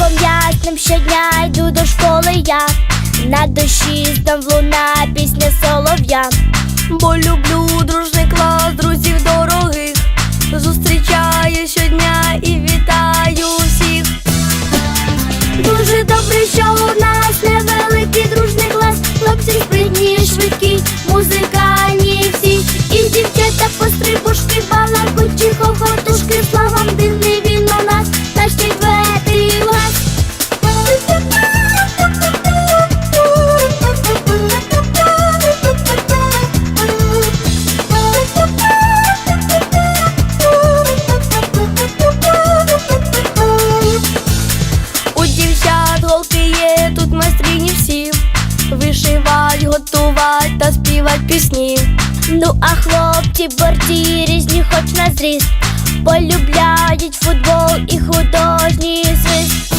кроком ясним щодня йду до школи я. На душі там луна пісня солов'я. Бо люблю дружний Ну а хлопці борці різні, хоч на зріст. Полюбляють футбол і художній свист.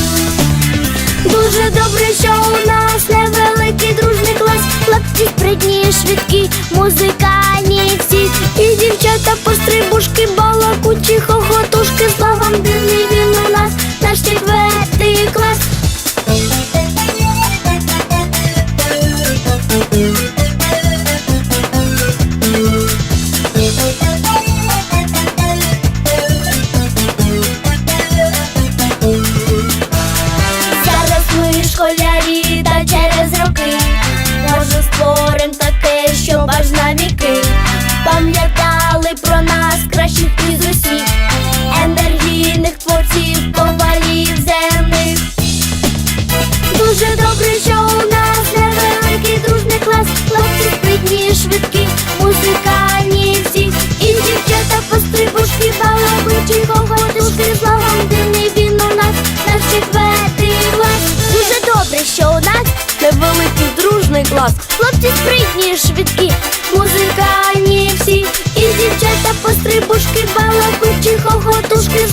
Дуже добре, що у нас невеликий дружний клас. Хлопці спритні, швидкі, музикальні та через роки. Може створим таке, що аж на віки клас. Хлопці спритні, швидкі, музикальні всі І дівчата пострибушки, балакучі, хохотушки